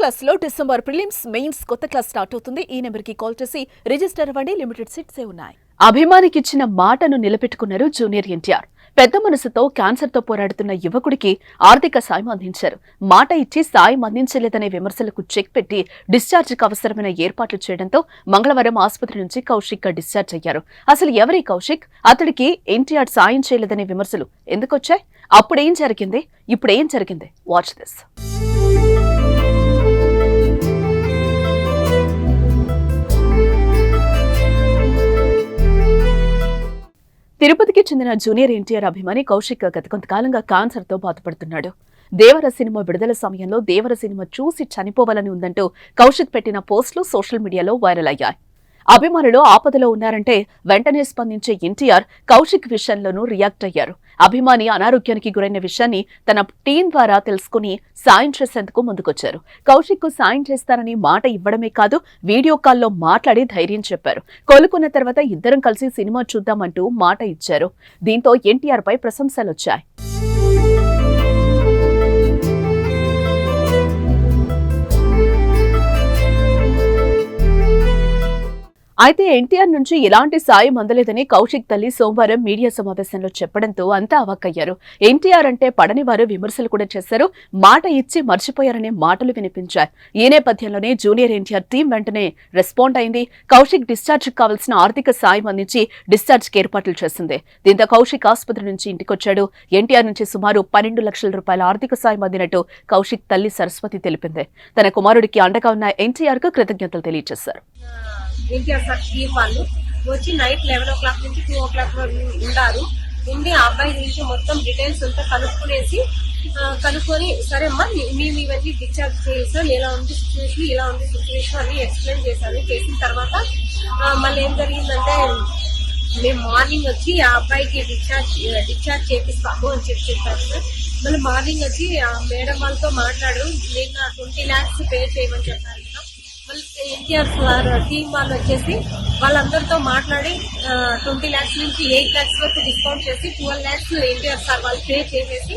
క్లాస్లో December prelims mains కొత్త class start అవుతుంది. ఈ నెంబర్కి కాల్ చేసి రిజిస్టర్ అవ్వండి. లిమిటెడ్ సీట్సే ఉన్నాయి? అభిమానికి ఇచ్చిన మాటను నిలబెట్టుకున్నారు జూనియర్ ఎన్టీఆర్. పెద్ద మనసుతో క్యాన్సర్తో పోరాడుతున్న యువకుడికి ఆర్థిక సాయం అందించారు. మాట ఇచ్చి సాయం అందించలేదనే విమర్శలకు చెక్ పెట్టి డిశ్చార్జికి అవసరమైన ఏర్పాట్లు చేయడంతో మంగళవారం ఆసుపత్రి నుంచి కౌశిక్ డిశ్చార్జ్ అయ్యారు. అసలు ఎవరి కౌశిక్? అతడికి ఎన్టీఆర్ సాయం చేయలేదనే విమర్శలు ఎందుకొచ్చాయి? అప్పుడేం జరిగింది? ఇప్పుడేం జరిగింది? Watch this. తిరుపతికి చెందిన జూనియర్ ఎన్టీఆర్ అభిమాని కౌశిక్ గత కొంతకాలంగా క్యాన్సర్తో బాధపడుతున్నాడు. దేవర సినిమా విడుదల సమయంలో దేవర సినిమా చూసి చనిపోవాలని ఉందంటూ కౌశిక్ పెట్టిన పోస్టులు సోషల్ మీడియాలో వైరల్ అయ్యాయి. అభిమానులు ఆపదలో ఉన్నారంటే వెంటనే స్పందించే ఎన్టీఆర్ కౌశిక్ విషయంలోనూ రియాక్ట్ అయ్యారు. అభిమాని అనారోగ్యానికి గురైన విషయాన్ని తన టీం ద్వారా తెలుసుకుని సాయం చేసేందుకు ముందుకొచ్చారు. కౌశిక్కు సాయం చేస్తారని మాట ఇవ్వడమే కాదు వీడియో కాల్లో మాట్లాడి ధైర్యం చెప్పారు. కోలుకున్న తర్వాత ఇద్దరం కలిసి సినిమా చూద్దామంటూ మాట ఇచ్చారు. దీంతో ఎన్టీఆర్ పై ప్రశంసలొచ్చాయి. అయితే ఎన్టీఆర్ నుంచి ఎలాంటి సాయం అందలేదని కౌశిక్ తల్లి సోమవారం మీడియా సమావేశంలో చెప్పడంతో అంతా అవక్కయ్యారు. ఎన్టీఆర్ అంటే పడని వారు విమర్శలు కూడా చేశారు. మాట ఇచ్చి మర్చిపోయారనే మాటలు వినిపించాయి. ఈ నేపథ్యంలోనే జూనియర్ ఎన్టీఆర్ టీం వెంటనే రెస్పాండ్ అయింది. కౌశిక్ డిశ్చార్జ్ కావాల్సిన ఆర్థిక సాయం అందించి డిశ్చార్జ్కి ఏర్పాట్లు చేసింది. దీంతో కౌశిక్ ఆసుపత్రి నుంచి ఇంటికొచ్చాడు. ఎన్టీఆర్ నుంచి సుమారు పన్నెండు లక్షల రూపాయల ఆర్థిక సాయం అందినట్టు కౌశిక్ తల్లి సరస్వతి తెలిపింది. తన కుమారుడికి అండగా ఉన్న ఎన్టీఆర్కు కృతజ్ఞతలు తెలియజేశారు. ఎన్టీఆర్ సార్ టీం వాళ్ళు వచ్చి నైట్ లెవెన్ ఓ క్లాక్ నుంచి టూ ఓ క్లాక్ ఉండారు. ఉండి ఆ అబ్బాయి గురించి మొత్తం డీటెయిల్స్ అంతా కనుక్కునేసి కనుక్కొని సరే అమ్మా మేము ఇవన్నీ డిశ్చార్జ్ చేసాం ఎలా ఉంది సిచ్యువేషన్ ఇలా ఉంది సిచ్యువేషన్ అని ఎక్స్ప్లెయిన్ చేశాను. చేసిన తర్వాత మళ్ళీ ఏం జరిగిందంటే మేము మార్నింగ్ వచ్చి ఆ అబ్బాయికి డిశ్చార్జ్ డిశ్చార్జ్ చేపిస్తాము అని చెప్పి చెప్పారు సార్. మళ్ళీ మార్నింగ్ వచ్చి ఆ మేడం వాళ్ళతో మాట్లాడు నేను ట్వంటీ ల్యాక్స్ పే చేయమని చెప్పారు. ఎన్టీఆర్ సార్ టీం వాళ్ళు వచ్చేసి వాళ్ళందరితో మాట్లాడి ట్వంటీ ల్యాక్స్ నుంచి ఎయిట్ ల్యాక్స్ వరకు డిస్కౌంట్ చేసి ట్వెల్వ్ ల్యాక్స్ ఎన్టీఆర్ సార్ వాళ్ళు పే చేసేసి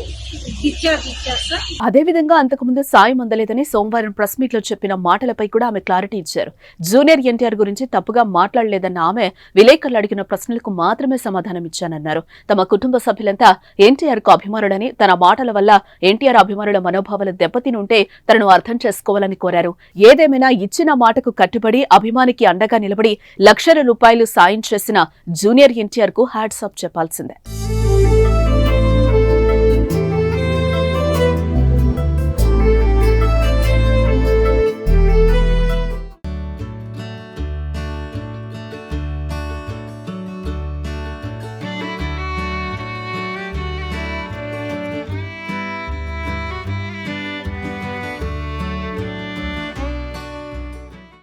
డిశ్చార్జ్ ఇచ్చారు అదేవిధంగా అంతకుముందు సాయం అందలేదని సోమవారం ప్రెస్ మీట్లో చెప్పిన మాటలపై కూడా ఆమె క్లారిటీ ఇచ్చారు. జూనియర్ ఎన్టీఆర్ గురించి తప్పుగా మాట్లాడలేదన్న ఆమె విలేకరులు అడిగిన ప్రశ్నలకు మాత్రమే సమాధానం ఇచ్చానన్నారు. తమ కుటుంబ సభ్యులంతా ఎన్టీఆర్కు అభిమానులని తన మాటల వల్ల ఎన్టీఆర్ అభిమానుల మనోభావాలు దెబ్బతిని ఉంటే తనను అర్థం చేసుకోవాలని కోరారు. ఏదేమైనా ఇచ్చిన మాట మాటకు కట్టుబడి అభిమానికి అండగా నిలబడి లక్షల రూపాయలు సాయం చేసిన జూనియర్ ఎన్టీఆర్కు హ్యాట్సాప్ చెప్పాల్సిందే.